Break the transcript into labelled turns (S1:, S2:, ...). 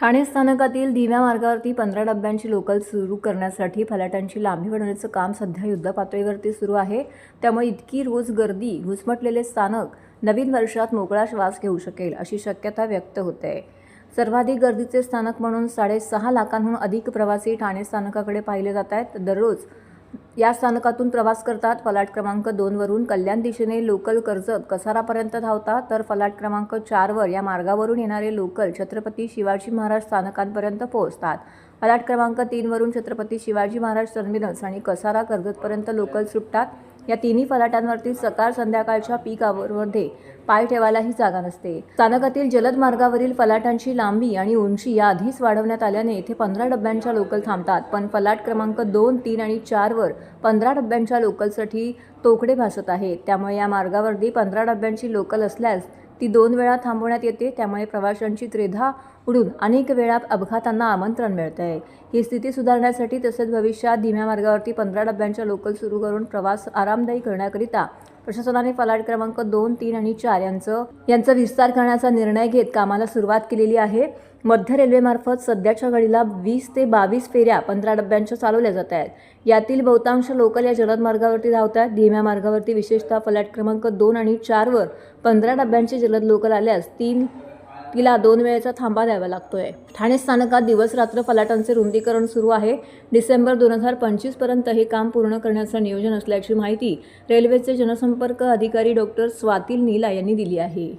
S1: ठाणे स्थानकातील धीम्या मार्गावरती पंधरा डब्यांची लोकल सुरू करण्यासाठी फलाटांची लांबी वाढवण्याचं काम सध्या युद्धपातळीवरती सुरू आहे. त्यामुळे इतकी रोज गर्दी घुसमटलेले स्थानक नवीन वर्षात मोकळा श्वास घेऊ शकेल अशी शक्यता व्यक्त होते. सर्वाधिक गर्दीचे स्थानक म्हणून साडेसहा लाखांहून अधिक प्रवासी ठाणे स्थानकाकडे पाहिले जात आहेत. दररोज या स्थानकातून प्रवास करतात. फलाट क्रमांक दोनवरून कल्याण दिशेने लोकल कर्जत कसारापर्यंत धावतात तर फलाट क्रमांक चारवर या मार्गावरून येणारे लोकल छत्रपती शिवाजी महाराज स्थानकांपर्यंत पोहोचतात. फलाट क्रमांक तीनवरून छत्रपती शिवाजी महाराज टर्मिनस आणि कसारा कर्जतपर्यंत लोकल सुटतात. या तिन्ही फलाटांवरती सकाळ संध्याकाळच्या पीक आवरमध्ये पाय ठेवायलाही जागा नसते. स्थानकातील जलद मार्गावरील फलाटांची लांबी आणि उंची या आधीच वाढवण्यात आल्याने येथे पंधरा डब्यांच्या लोकल थांबतात. पण फलाट क्रमांक दोन तीन आणि चारवर पंधरा डब्यांच्या लोकलसाठी तोकडे भासत आहेत. त्यामुळे या मार्गावरती पंधरा डब्यांची लोकल असल्यास ती दोन वेळा थांबवण्यात येते त्यामुळे प्रवाशांची त्रेधा उडून अनेक वेळा अपघातांना आमंत्रण मिळतं आहे ही स्थिती सुधारण्यासाठी तसेच भविष्यात धीम्या मार्गावरती पंधरा डब्यांच्या लोकल सुरू करून प्रवास आरामदायी करण्याकरिता प्रशासनाने फलाट क्रमांक दोन तीन आणि चार यांचं यांचा विस्तार करण्याचा निर्णय घेत कामाला सुरुवात केलेली आहे. मध्य रेल्वेमार्फत सध्याच्या घडीला वीस ते बावीस फेऱ्या पंधरा डब्यांच्या चालवल्या जात आहेत. यातील बहुतांश लोकल या जलद मार्गावरती धावतात धीम्या मार्गावरती विशेषतः फलाट क्रमांक दोन आणि चारवर पंधरा डब्यांचे जलद लोकल आल्यास तीन तिला दोन वेळेचा थांबा द्यावा लागतोय. ठाणे स्थानकात दिवस रात्र फलाटांचे रुंदीकरण सुरू आहे. डिसेंबर दोन हजार पंचवीसपर्यंत हे काम पूर्ण करण्याचं नियोजन असल्याची माहिती रेल्वेचे जनसंपर्क अधिकारी डॉक्टर स्वातील नीला यांनी दिली आहे.